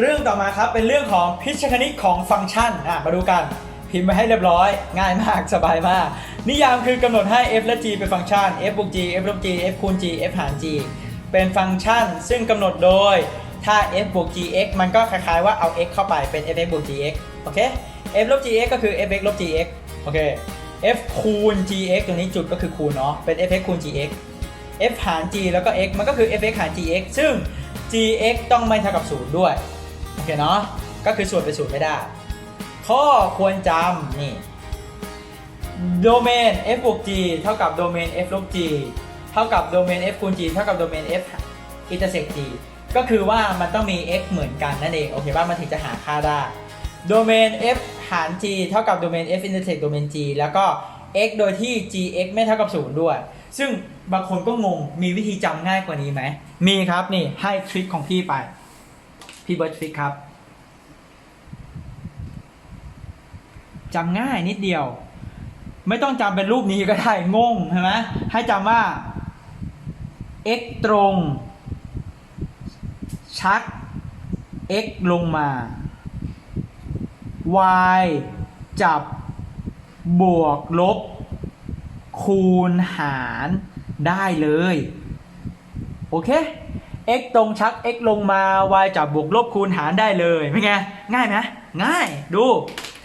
เรื่องต่อมาครับเป็นเรื่องของพิชคณิตของฟังก์ชันอะมาดูกัน พิมพ์มาให้เรียบร้อย ง่ายมากสบายมาก นิยามคือกำหนดให้ f และ g เป็นฟังก์ชัน f บวก g f ลบ g f คูณ g f หาร g เป็นฟังก์ชัน ซึ่งกำหนดโดยถ้า f บวก gx มันก็คล้ายๆว่าเอา x เข้าไปเป็น fx บวก gx โอเค f ลบ gx ก็คือ fx ลบ gx โอเค f คูณ gx ตรงนี้จุดก็คือคูณเนาะเป็น fx คูณ gx f หาร g แล้วก็ x มันก็คือ fx หาร gx ซึ่ง gx ต้องไม่เท่ากับ 0 ด้วย โอเคเนาะก็คือส่วนเป็นศูนไม่ได้ ข้อควรจำนี่โดเมน f บวก g เท่ากับโดเมน f ลบ g เท่ากับโดเมน f คูณ g เท่ากับโดเมน f intersect g ก็คือว่ามันต้องมี x เหมือนกันนั่นเองโอเคป่ะมันถึงจะหาค่าได้โดเมน f หาร g เท่ากับโดเมน f intersect โดเมน g แล้วก็ x โดยที่ gx ไม่เท่ากับ 0 ด้วย ซึ่งบางคนก็งงมีวิธีจำง่ายกว่านี้ไหมมีครับนี่ให้ทริคของพี่ไป พี่เบิร์ตทริคครับจำง่ายนิดเดียว ไม่ต้องจำเป็นรูปนี้ก็ได้งงใช่ไหมให้จำว่า x ตรง ชัก x ลงมา y จับบวกลบ คูณหารได้เลย โอเค x ตรงชัก x ลงมา y จับบวกลบคูณหารได้เลยเป็นไงง่ายไหมง่ายดู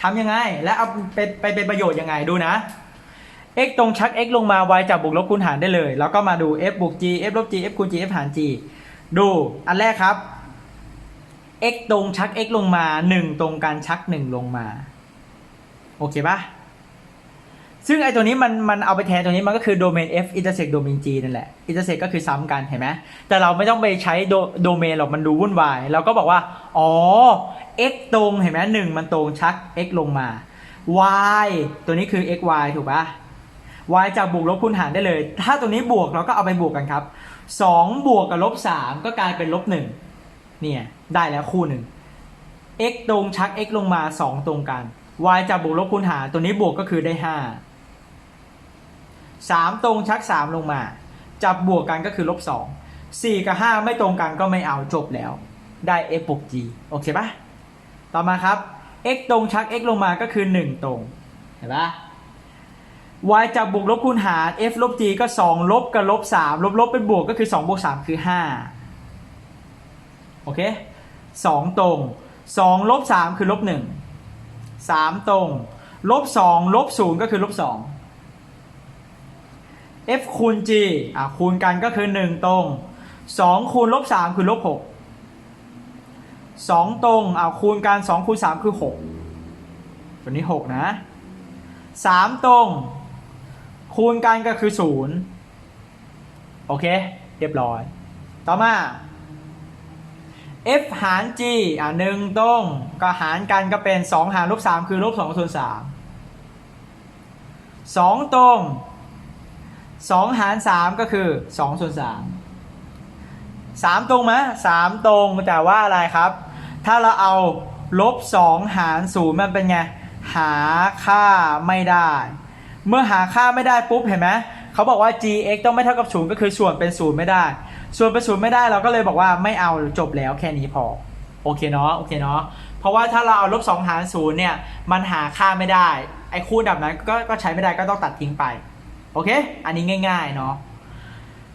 ทำยังไง และเอาไปไปเป็นประโยชน์ยังไงดูนะ x ตรงชัก x ลงมา y จับบวกลบคูณหารได้เลย แล้วก็มาดู f บวก g f ลบ g f คูณ g f หาร g ดูอันแรกครับ x ตรงชัก x ลงมา 1 ตรงกันชัก 1 ลงมา โอเคปะ ซึ่งไอตัวนี้มันมันเอาไปแทนตัวนี้มันก็คือโดเมน f intersect โดเมน g นั่นแหละ intersect ก็คือซ้ำกันเห็นไหมแต่เราไม่ต้องไปใช้โดโดเมนหรอกมันดูวุ่นวายเราก็บอกว่า อ๋อ x ตรงเห็นไหมหนึ่งมันตรงชัก x ลงมา y ตัวนี้คือ x y ถูกปะ y จากบวกลบคูณหารได้เลย ถ้าตัวนี้บวกเราก็เอาไปบวกกันครับ 2 บวกกับลบ3ก็กลายเป็นลบ1เนี่ยได้แล้วคู่หนึ่ง x ตรงชัก x ลงมา 2 ตรงกัน y จากบวกลบคูณหารตัวนี้บวกก็คือได้ 5 3 ตรงชัก 3 ลงมา จับบวกกันก็คือลบ2 4 กับ 5 ไม่ตรงกันก็ไม่เอาจบแล้ว ได้ f บวก g โอเคปะต่อมาครับ x ตรงชัก x ลงมาก็คือ 1 ตรง เห็นปะ y จับบวกลบคูณหาร f ลบ g ก็ 2 ลบกับลบ 3 ลบลบเป็นบวกก็คือ 2 บวก 3 คือ 5 โอเค 2 ตรง 2 ลบ 3 คือลบ 1 3 ตรง ลบ 2 ลบ 0 ก็คือลบ 2 f คูณ g อะคูณกันก็คือ 1 ตรง 2 คูณลบ3คือลบ6 2 ตรงอะคูณกัน2คูณ3คือ 6 ตัวนี้ 6 นะ 3 ตรง คูณกันก็คือ 0 โอเค เรียบร้อย ต่อมา f หาร g อะหนึ่งตรงก็หารกันก็เป็น 2 หารลบ3คือลบ2ส่วน3 2 ตรง 2 หาร 3 ก็คือ2ส่วน3 3 ตรงไหม3ตรงแต่ว่าอะไรครับ ถ้าเราเอาลบ 2 หาร 0 มันเป็นไง หาค่าไม่ได้ เมื่อหาค่าไม่ได้ปุ๊บเห็นไหมเขาบอกว่า gx ต้องไม่เท่ากับ 0 ก็คือส่วนเป็น 0 ไม่ได้ ส่วนเป็น 0 ไม่ได้เราก็เลยบอกว่าไม่เอาจบแล้วแค่นี้พอโอเคเนาะโอเคเนาะเพราะว่าถ้าเราเอาลบ2หาร0เนี่ยมันหาค่าไม่ได้ไอ้คู่ดับนั้นก็ก็ใช้ไม่ได้ก็ต้องตัดทิ้งไป โอเค อันนี้ง่ายๆเนาะ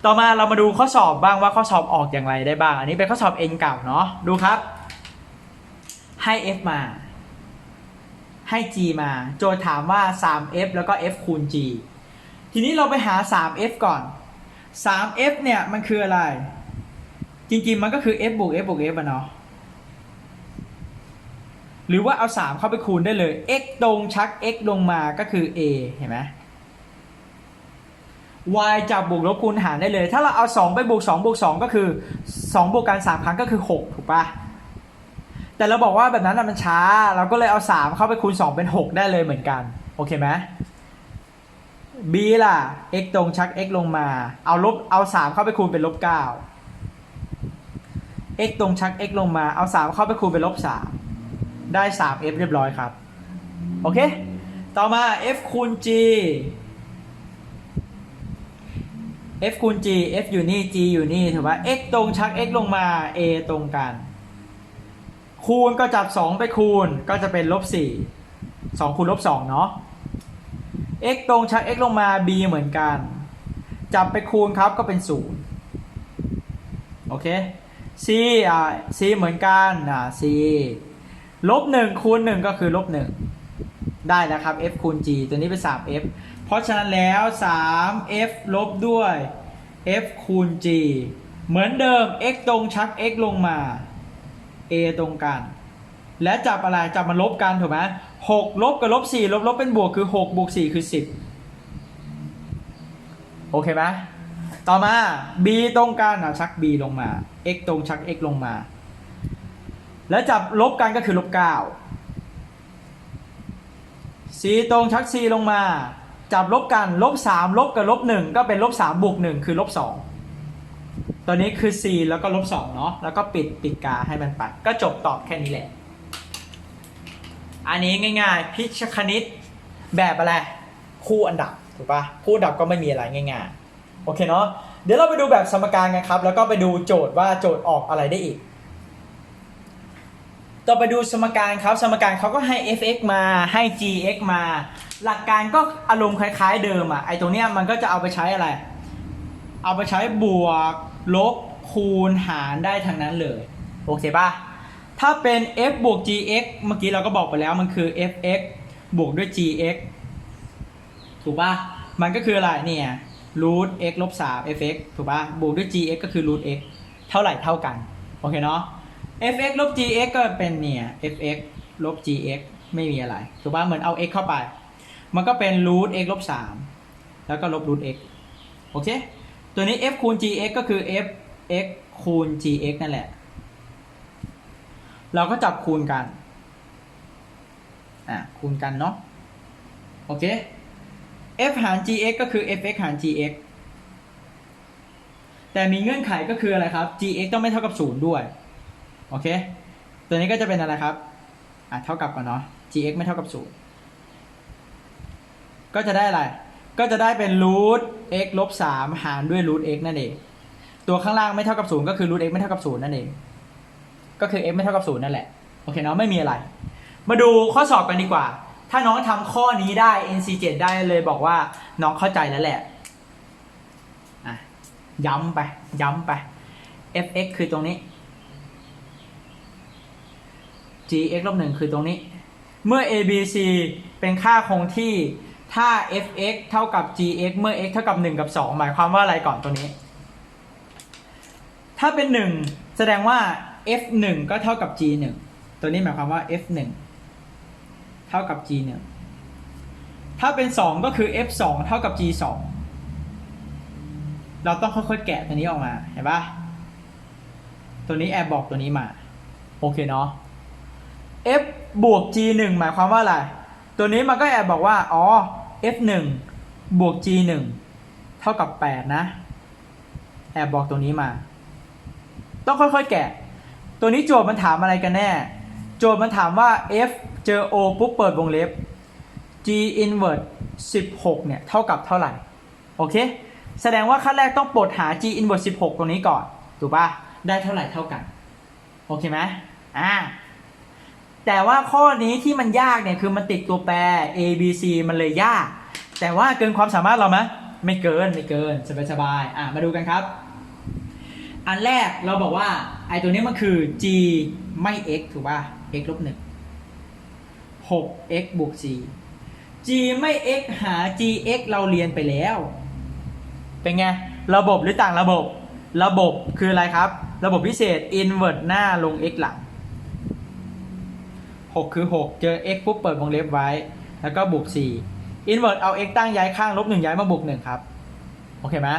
ต่อมาเรามาดูข้อสอบบ้างว่าข้อสอบออกอย่างไรได้บ้าง อันนี้เป็นข้อสอบ N เก่าเนาะดูครับ ให้ F มา ให้ G มา โจทย์ถามว่า 3F แล้วก็ F คูณ G ทีนี้เราไปหา 3F ก่อน 3F เนี่ยมันคืออะไร จริงๆมันก็คือ F บวก F บวก F อะเนาะหรือว่าเอา 3 เข้าไปคูณได้เลย x ตรงชัก x ลงมาก็คือ a เห็นไหม y จับบวกลบคูณหารได้เลย ถ้าเราเอา 2 ไปบวก2บวก2ก็คือ 2 บวกกัน3ครั้งก็คือ 6 ถูกปะแต่เราบอกว่าแบบนั้นน่ะมันช้า เราก็เลยเอา 3 เข้าไปคูณ 2 เป็น 6 ได้เลยเหมือนกัน โอเคไหม b ล่ะ x ตรงชัก x ลงมา เอาลบเอา 3 เข้าไปคูณเป็นลบ9 x ตรงชัก x ลงมา เอา 3 เข้าไปคูณเป็นลบ3ได้ 3f เรียบร้อยครับ โอเค ต่อมา f คูณ g f คูณ g f อยู่นี่ g อยู่นี่ถูกปะ x ตรงชัก x ลงมา a ตรงกัน คูณก็จับสองไปคูณก็จะเป็นลบสี่สองคูณลบสองเนาะ x ตรงชัก x ลงมา b เหมือนกัน จับไปคูณครับก็เป็นศูนย์โอเค c อ่า c เหมือนกันอ่า c ลบหนึ่งคูณหนึ่งก็คือลบหนึ่งได้แล้วครับ f คูณ g ตัวนี้เป็น 3f เพราะฉะนั้นแล้ว 3f ลบด้วย f คูณ g เหมือนเดิม x ตรงชัก x ลงมา a ตรงกัน และจับอะไร จับมาลบกันถูกไหมหกลบกับลบสี่ลบลบเป็นบวกคือหกบวกสี่คือสิบโอเคไหมต่อมา b ตรงกันอะชัก b ลงมา x ตรงชัก x ลงมา แล้วจับลบกันก็คือลบเก้า c ตรงชัก c ลงมา จับลบกันลบสามลบกับลบหนึ่งก็เป็นลบสามบวกหนึ่งคือลบสองตัวนี้คือ c แล้วก็ลบสองเนาะแล้วก็ปิดปิดกาให้มันไปก็จบตอบแค่นี้แหละ อันนี้ง่าย ๆ พิชคณิตแบบอะไร คู่อันดับถูกปะคู่อันดับก็ไม่มีอะไรง่ายๆ โอเคเนาะเดี๋ยวเราไปดูแบบสมการกันครับ แล้วก็ไปดูโจทย์ว่าโจทย์ออกอะไรได้อีก ต่อไปดูสมการครับสมการเขาก็ให้ f(x) มาให้ g(x) มา หลักการก็อารมณ์คล้าย ๆ เดิมอะไอตรงเนี้ยมันก็จะเอาไปใช้อะไร เอาไปใช้บวกลบคูณหารได้ทั้งนั้นเลยโอเคป่ะถ้าเป็น f บวก gx เมื่อกี้เราก็บอกไปแล้วมันคือ fx บวกด้วย gx ถูกป่ะมันก็คืออะไรเนี่ย root x ลบ3 fx ถูกป่ะบวกด้วย gx ก็คือ root x เท่าไหร่เท่ากัน โอเคเนาะ fx ลบ gx ก็เป็นเนี่ย fx ลบ gx ไม่มีอะไรถูกป่ะเหมือนเอา x เข้าไป มันก็เป็น root x ลบ 3 แล้วก็ลบ root x โอเค ตัวนี้ f คูณ gx ก็คือ f x คูณ gx นั่นแหละ เราก็จับคูณกัน อะ คูณกันเนาะ โอเค f หาร gx ก็คือ fx หาร gx แต่มีเงื่อนไขก็คืออะไรครับ gx ต้องไม่เท่ากับ 0 ด้วย โอเค ตัวนี้ก็จะเป็นอะไรครับ อะเท่ากับก่อนเนาะ gx ไม่เท่ากับ0ก็จะได้อะไร ก็จะได้เป็น root x ลบ3หารด้วย root x นั่นเอง ตัวข้างล่างไม่เท่ากับ0ก็คือ root x ไม่เท่ากับ0นั่นเอง ก็คือ f ไม่เท่ากับ0นั่นแหละ โอเคเนาะ ไม่มีอะไร มาดูข้อสอบกันดีกว่า ถ้าน้องทำข้อนี้ได้ NC7 ได้เลยบอกว่าน้องเข้าใจแล้วแหละ อะ ย้ำไป ย้ำไป fx คือตรงนี้ gx ลบหนึ่งคือตรงนี้ เมื่อ abc เป็นค่าคงที่ถ้า fx เท่ากับ gx เมื่อ x เท่ากับ 1 กับ 2 หมายความว่าอะไรก่อนตัวนี้ ถ้าเป็น 1 แสดงว่า f 1ก็เท่ากับ g 1ตัวนี้หมายความว่า f 1เท่ากับ g 1ถ้าเป็น 2 ก็คือ f 2เท่ากับ g 2เราต้องค่อยๆแกะตัวนี้ออกมา เห็นปะตัวนี้แอบบอกตัวนี้มา โอเคเนาะ f บวก g 1หมายความว่าอะไร ตัวนี้มันก็แอบบอกว่า อ๋อ f 1บวก g 1เท่ากับ 8 นะ แอบบอกตัวนี้มา ต้องค่อยๆ แกะ ตัวนี้โจทย์มันถามอะไรกันแน่ โจทย์มันถามว่า f เจอ o ปุ๊บเปิดวงเล็บ g inverse 16 เนี่ย เท่ากับเท่าไหร่ โอเค แสดงว่าขั้นแรกต้องปลดหา g inverse 16 ตรงนี้ก่อน ถูกปะได้เท่าไหร่เท่ากัน โอเคไหมอ่า แต่ว่าข้อนี้ที่มันยากเนี่ยคือมันติดตัวแปร a b c มันเลยยาก แต่ว่าเกินความสามารถเราไหมไม่เกินไม่เกินสบายๆอะมาดูกันครับ อันแรกเราบอกว่าไอตัวนี้มันคือ g ไม่ x ถูกป่ะ x ลบหนึ่ง 6x บวก g g ไม่ x หา gx เราเรียนไปแล้ว เป็นไง ระบบหรือต่างระบบ ระบบคืออะไรครับ ระบบพิเศษ invert หน้าลง x หลัง 6 คือ 6 เจอ x ปุ๊บเปิดวงเล็บไว้ แล้วก็บวก4 invert เอา x ตั้งย้ายข้างลบ1ย้ายมาบวก1ครับ โอเคไหม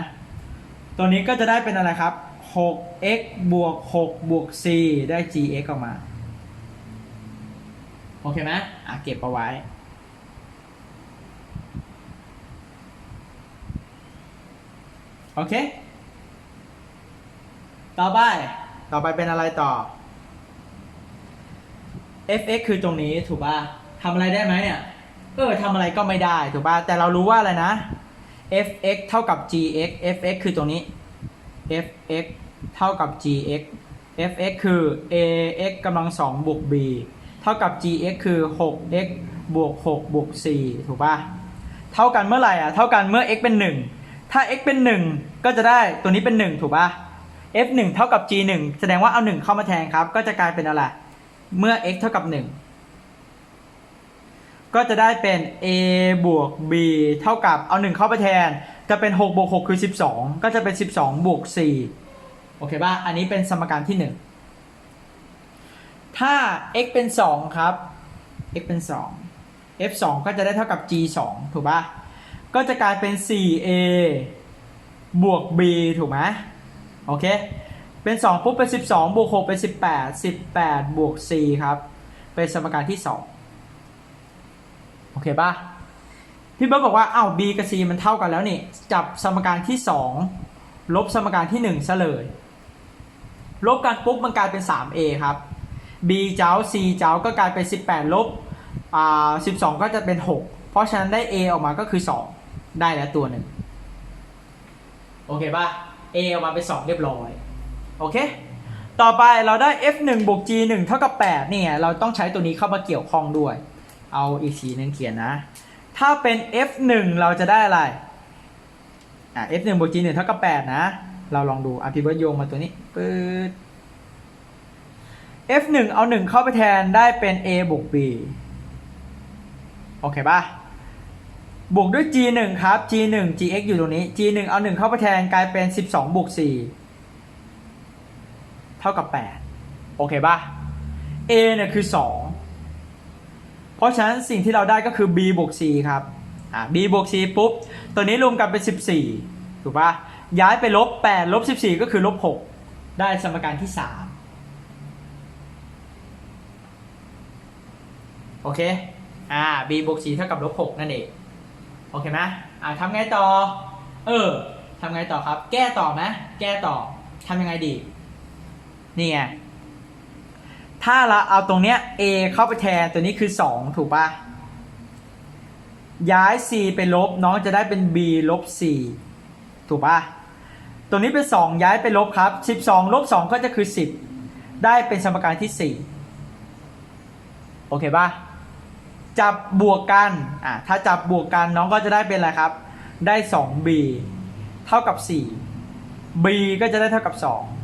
ตัวนี้ก็จะได้เป็นอะไรครับ 6x บวก 6 บวก 4 ได้ gx ออกมา โอเคไหมอะเก็บเอาไว้โอเค ต่อไป ต่อไปเป็นอะไรต่อ fx คือตรงนี้ถูกป่ะทำอะไรได้ไหมเนี่ย เออทำอะไรก็ไม่ได้ถูกป่ะ แต่เรารู้ว่าอะไรนะ fx เท่ากับ gx fx คือตรงนี้ fx เท่ากับ gx fx คือ ax กำลังสองบวก b เท่ากับ gx คือ 6x บวก6บวก4ถูกป่ะ เท่ากันเมื่อไหร่อะ เท่ากันเมื่อ x เป็น 1 ถ้า x เป็น 1 ก็จะได้ตัวนี้เป็น 1 ถูกป่ะ f 1เท่ากับ g 1แสดงว่าเอา 1 เข้ามาแทนครับ ก็จะกลายเป็นอะไร เมื่อ x เท่ากับ 1 ก็จะได้เป็น a บวก b เท่ากับเอา 1 เข้าไปแทน จะเป็น6บวก6คือ 12 ก็จะเป็น 12บวก4โอเคป่ะ อันนี้เป็นสมการที่ 1 ถ้า x เป็น 2 ครับ x เป็น 2 f 2ก็จะได้เท่ากับ g 2ถูกป่ะ ก็จะกลายเป็น 4a บวก b ถูกไหมโอเค เป็น 2 ปุ๊บเป็น 12 บวก 6 เป็น 18 18 บวก 4 ครับ เป็นสมการที่ 2 โอเคป่ะ พี่เบิร์ตบอกว่าอ้าว b กับ c มันเท่ากันแล้วนี่ จับสมการที่ 2 ลบสมการที่ 1ซะเลย ลบกันปุ๊บมันกลายเป็น 3a ครับ b เจ้า c เจ้าก็กลายเป็น 18 ลบอ่า12 ก็จะเป็น 6 เพราะฉะนั้นได้ a ออกมาก็คือ 2 ได้แล้วตัวหนึ่ง โอเคป่ะ a ออกมาเป็น 2 เรียบร้อย โอเค ต่อไปเราได้ f 1บวก g 1เท่ากับ8นี่ไงเราต้องใช้ตัวนี้เข้ามาเกี่ยวข้องด้วย เอาอีกสีหนึงเขียนนะ ถ้าเป็น f 1เราจะได้อะไรอะ f 1บวก g 1เท่ากับ8นะ เราลองดูอะพี่เบิร์ดโยงมาตัวนี้ปื๊ด f 1เอา 1 เข้าไปแทนได้เป็น a บวก b โอเคป่ะบวกด้วย g 1ครับ g 1 gx อยู่ตรงนี้ g 1เอา 1 เข้าไปแทนกลายเป็น 12บวก4 เท่ากับ 8 โอเคป่ะ a เนี่ยคือ 2 เพราะฉะนั้นสิ่งที่เราได้ก็คือ b บวก c ครับอ่า b บวก c ปุ๊บ ตัวนี้รวมกันเป็น 14 ถูกป่ะ ย้ายไปลบ 8 ลบ 14 ก็คือลบ 6 ได้สมการที่ 3 โอเค อ่า b บวก c เท่ากับลบ 6 นั่นเอง โอเคไหมอ่าทำไงต่อ เออทำไงต่อครับ แก้ต่อไหมแก้ต่อทำยังไงดี นี่ไงถ้าเราเอาตรงเนี้ย a เข้าไปแทนตัวนี้คือ2ถูกปะย้าย c ไปลบน้องจะได้เป็น b ลบ c ถูกปะตัวนี้เป็น 2 ย้ายไปลบครับ 12 ลบ 2 ก็จะคือ 10 ได้เป็นสมการที่ 4 โอเคปะจับบวกกันอะถ้าจับบวกกันน้องก็จะได้เป็นอะไรครับ ได้ 2b เท่ากับ 4 b ก็จะได้เท่ากับ 2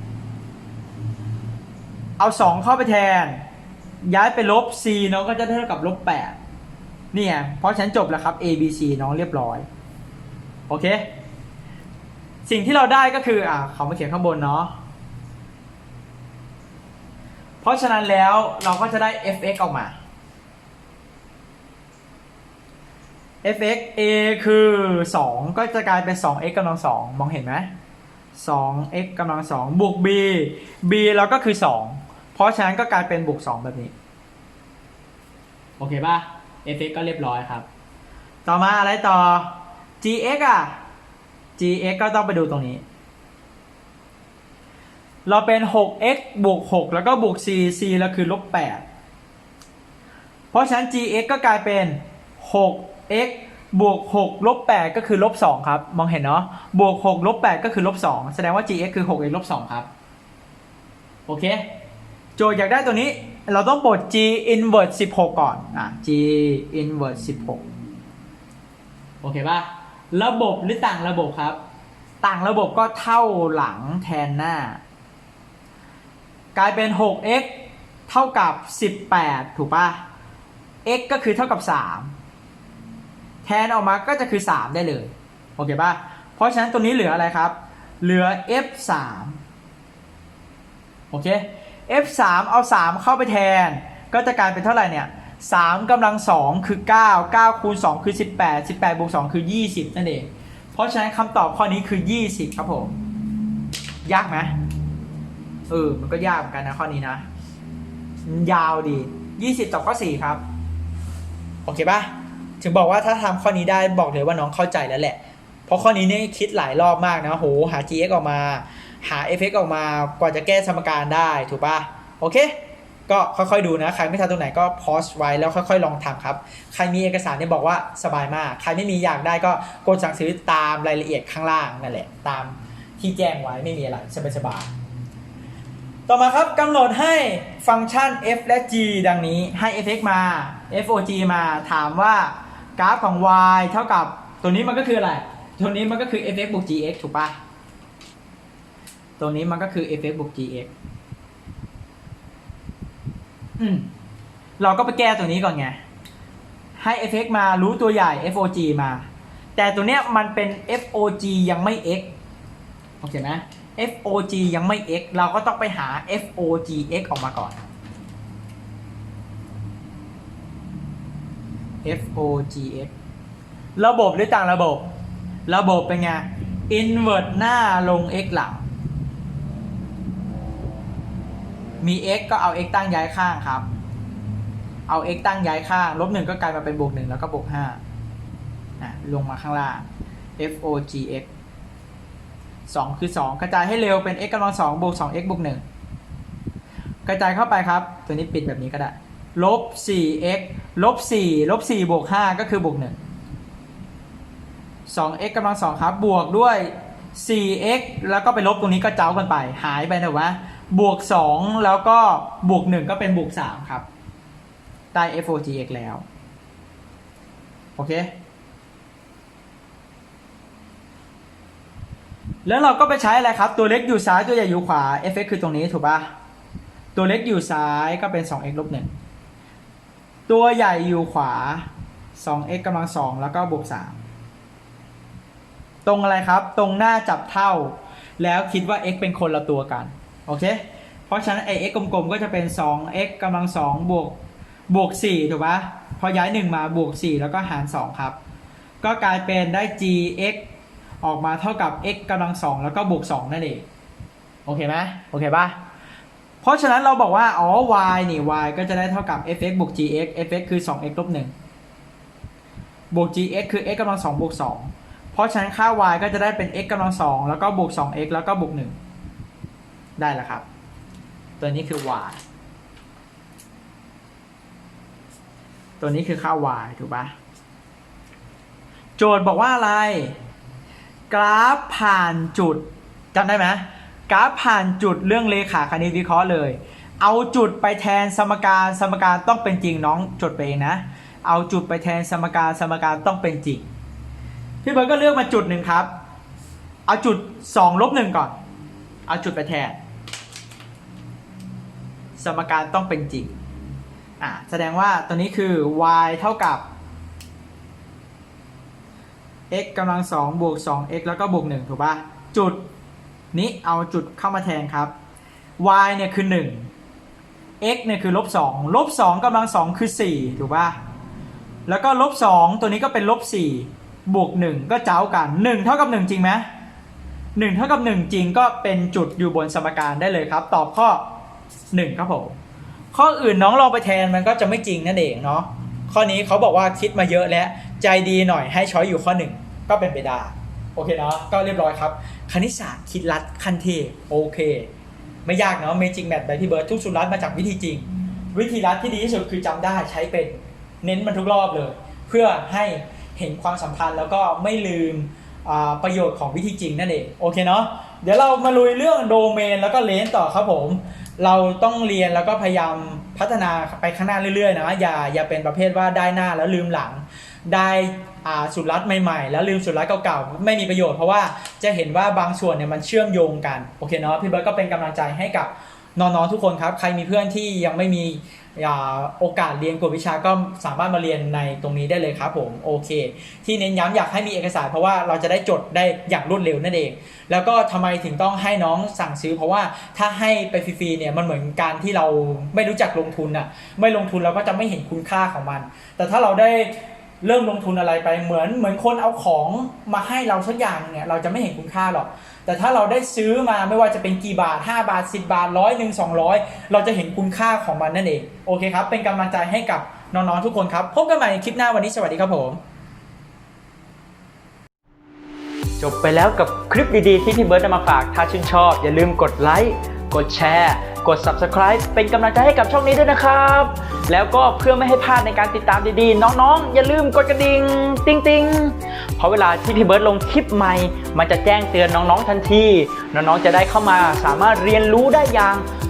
เอา 2 เข้าไปแทน ย้ายไปลบ c น้องก็จะเท่ากับลบ8เนี่ย เพราะฉันจบแล้วครับ a b c น้องเรียบร้อย โอเค สิ่งที่เราได้ก็คือ อะเขามาเขียนข้างบนเนาะเพราะฉะนั้นแล้วเราก็จะได้ fx ออกมา fx a คือ 2 ก็จะกลายเป็น 2x กำลัง 2 มองเห็นไหม 2x กำลัง 2 บวก b b เราก็คือ 2 เพราะฉะนั้นก็กลายเป็นบวก2แบบนี้ โอเคป่ะ fx ก็เรียบร้อยครับ ต่อมาอะไรต่อ gx อะ gx ก็ต้องไปดูตรงนี้ เราเป็น 6x บวก 6 แล้วก็บวก c c แล้วคือลบ 8 เพราะฉะนั้น gx ก็กลายเป็น 6x บวก 6 ลบ 8 ก็คือลบ 2 ครับ มองเห็นเนาะ บวก 6 ลบ 8 ก็คือลบ 2 แสดงว่า gx คือ 6x ลบ 2 ครับ โอเค โจทย์อยากได้ตัวนี้ เราต้องบด g inverse 16 ก่อนอะ g inverse 16 โอเคป่ะ ระบบหรือต่างระบบครับ ต่างระบบก็เท่าหลังแทนหน้า กลายเป็น 6x เท่ากับ 18 ถูกป่ะ x ก็คือเท่ากับ 3 แทนออกมาก็จะคือ 3 ได้เลย โอเคป่ะ เพราะฉะนั้นตัวนี้เหลืออะไรครับ เหลือ f 3โอเค f 3 เอา 3 เข้าไปแทน ก็จะกลายเป็นเท่าไหร่เนี่ย3กำลัง 2 คือ 9 9 คูณ 2 คือ 18 18 บวก 2 คือ 20 นั่นเอง เพราะฉะนั้นคำตอบข้อนี้คือ 20 ครับผม ยากไหมเออ มันก็ยากเหมือนกันนะข้อนี้นะ ยาวดี 20ตอบข้อ 4 ครับ โอเคปะถึงบอกว่าถ้าทำข้อนี้ได้บอกเลยว่าน้องเข้าใจแล้วแหละ เพราะข้อนี้เนี่ยคิดหลายรอบมากนะ โห หา gx ออกมา หา fx ออกมากว่าจะแก้สมการได้ถูกปะโอเค ก็ค่อยๆดูนะ ใครไม่ทันตรงไหนก็พอสไว้แล้วค่อยๆ ลองทำครับ ใครมีเอกสารเนี่ยบอกว่าสบายมาก ใครไม่มีอยากได้ก็กดสั่งซื้อตามรายละเอียดข้างล่างนั่นแหละ ตามที่แจ้งไว้ไม่มีอะไรสบายๆต่อมาครับกำหนดให้ฟังก์ชัน f และ g ดังนี้ให้ fx มา fog มาถามว่ากราฟของ y เท่ากับตัวนี้มันก็คืออะไร ตัวนี้มันก็คือ fx บวก gx ถูกปะ ตัวนี้มันก็คือ fx บวก gx อืมเราก็ไปแก้ตัวนี้ก่อนไง ให้ fx มารู้ตัวใหญ่ fog มา แต่ตัวเนี้ยมันเป็น fog ยังไม่ x โอเคไหม fog ยังไม่ x เราก็ต้องไปหา fogx ออกมาก่อน fogx ระบบหรือต่างระบบ ระบบเป็นไง invert หน้าลง x หลัง มี x ก็เอา x ตั้งย้ายข้างครับ เอา x ตั้งย้ายข้าง ลบหนึ่งก็กลายมาเป็นบวกหนึ่งแล้วก็บวกห้าลงมาข้างล่าง fogx สองคือสองกระจายให้เร็วเป็น x กำลังสองบวกสอง x บวกหนึ่งกระจายเข้าไปครับ ตัวนี้ปิดแบบนี้ก็ได้ ลบสี่ x ลบสี่ลบสี่บวกห้าก็คือบวกหนึ่งสอง x กำลังสองครับ บวกด้วย 4x แล้วก็ไปลบตรงนี้ก็เจ้ากันไป หายไปนะวะ บวก 2 แล้วก็บวก 1 ก็เป็นบวก 3 ครับ ได้ fogx แล้ว โอเค แล้วเราก็ไปใช้อะไรครับ ตัวเล็กอยู่ซ้ายตัวใหญ่อยู่ขวา fx คือตรงนี้ถูกปะตัวเล็กอยู่ซ้ายก็เป็น 2x ลบ1ตัวใหญ่อยู่ขวา 2x กำลัง 2 แล้วก็บวก 3 ตรงอะไรครับ ตรงหน้าจับเท่า แล้วคิดว่า x เป็นคนละตัวกัน โอเค เพราะฉะนั้นไอ้ x กลมๆก็จะเป็น 2x กำลัง2บวกบวก4ถูกปะพอย้าย 1 มาบวก 4 แล้วก็หาร 2 ครับ ก็กลายเป็นได้ gx ออกมาเท่ากับ x กำลัง 2 แล้วก็บวก 2 นั่นเอง โอเคไหมโอเคปะเพราะฉะนั้นเราบอกว่า อ๋อ y นี่ y ก็จะได้เท่ากับ fx บวก gx fx คือ 2x ลบ1บวก gx คือ x กำลัง2บวก2เพราะฉะนั้นค่า y ก็จะได้เป็น x กำลัง2แล้วก็บวก 2x แล้วก็บวก1 ได้แล้วครับ ตัวนี้คือ y ตัวนี้คือค่า y ถูกปะโจทย์บอกว่าอะไร กราฟผ่านจุดจำได้ไหมกราฟผ่านจุดเรื่องเลขาคณิตวิเคราะห์เลย เอาจุดไปแทนสมการสมการต้องเป็นจริงน้องจดไปเองนะ เอาจุดไปแทนสมการสมการต้องเป็นจริง พี่เบิร์ดก็เลือกมาจุดหนึ่งครับ เอาจุด2ลบหนึ่งก่อน เอาจุดไปแทน สมการต้องเป็นจริงอะแสดงว่าตัวนี้คือ y เท่ากับ x กำลังสองบวก 2x แล้วก็บวก 1 ถูกปะจุดนี้เอาจุดเข้ามาแทนครับ y เนี่ยคือ 1 x เนี่ยคือลบ2ลบ2กำลัง2คือ 4 ถูกปะแล้วก็ลบ2ตัวนี้ก็เป็นลบ4บวก 1 ก็เจ้ากัน 1 เท่ากับ 1 จริงไหม1เท่ากับ 1 จริงก็เป็นจุดอยู่บนสมการได้เลยครับ ตอบข้อ 1ครับผม ข้ออื่นน้องลองไปแทนมันก็จะไม่จริงนั่นเองเนาะข้อนี้เขาบอกว่าคิดมาเยอะแล้วใจดีหน่อยให้ช้อยอยู่ข้อหนึ่งก็เป็นไปได้โอเคเนาะก็เรียบร้อยครับ คณิตศาสตร์คิดลัดขั้นเทพโอเค ไม่ยากเนาะเมจิกแมทแบบพี่เบิร์ดทุกสุดรัดมาจากวิธีจริง วิธีรัดที่ดีที่สุดคือจำได้ใช้เป็นเน้นมันทุกรอบเลย เพื่อให้เห็นความสัมพันธ์แล้วก็ไม่ลืมประโยชน์ของวิธีจริงนั่นเองโอเคเนาะเดี๋ยวเรามาลุยเรื่องโดเมนแล้วก็เลนส์ต่อครับผม เราต้องเรียนแล้วก็พยายามพัฒนาไปข้างหน้าเรื่อยๆนะอย่าอย่าเป็นประเภทว่าได้หน้าแล้วลืมหลัง ได้อ่าสุดรัดใหม่ๆ แล้วลืมสุดรัดเก่าๆ ไม่มีประโยชน์เพราะว่าจะเห็นว่าบางส่วนเนี่ยมันเชื่อมโยงกัน โอเคเนาะพี่เบิร์ดก็เป็นกำลังใจให้กับน้องๆทุกคนครับ ใครมีเพื่อนที่ยังไม่มี โอกาสเรียนกวดวิชาก็สามารถมาเรียนในตรงนี้ได้เลยครับผมโอเค ที่เน้นย้ำอยากให้มีเอกสาร เพราะว่าเราจะได้จดได้อย่างรวดเร็วนั่นเอง แล้วก็ทำไมถึงต้องให้น้องสั่งซื้อ เพราะว่าถ้าให้ไปฟรีๆเนี่ยมันเหมือนการที่เราไม่รู้จักลงทุนอะไม่ลงทุนเราก็จะไม่เห็นคุณค่าของมัน แต่ถ้าเราได้เริ่มลงทุนอะไรไปเหมือนเหมือนคนเอาของมาให้เราสักอย่างเนี่ยเราจะไม่เห็นคุณค่าหรอก แต่ถ้าเราได้ซื้อมาไม่ว่าจะเป็นกี่บาท 5 บาท 10 บาทร้อยหนึ่งสองร้อยเราจะเห็นคุณค่าของมันนั่นเอง โอเคครับ เป็นกำลังใจให้กับน้อง ๆ ทุกคนครับ พบกันใหม่ในคลิปหน้าวันนี้สวัสดีครับผม จบไปแล้วกับคลิปดีๆที่พี่เบิร์ดนำมาฝากถ้าชื่นชอบ อย่าลืมกดไลค์ กดแชร์ กด Subscribe เป็นกำลังใจให้กับช่องนี้ด้วยนะครับ แล้วก็เพื่อไม่ให้พลาดในการติดตามดีๆ น้องๆ อย่าลืมกดกระดิ่งติ๊งติงเพราะเวลาที่พี่เบิร์ดลงคลิปใหม่ มันจะแจ้งเตือนน้องๆทันที น้องๆจะได้เข้ามาสามารถเรียนรู้ได้อย่าง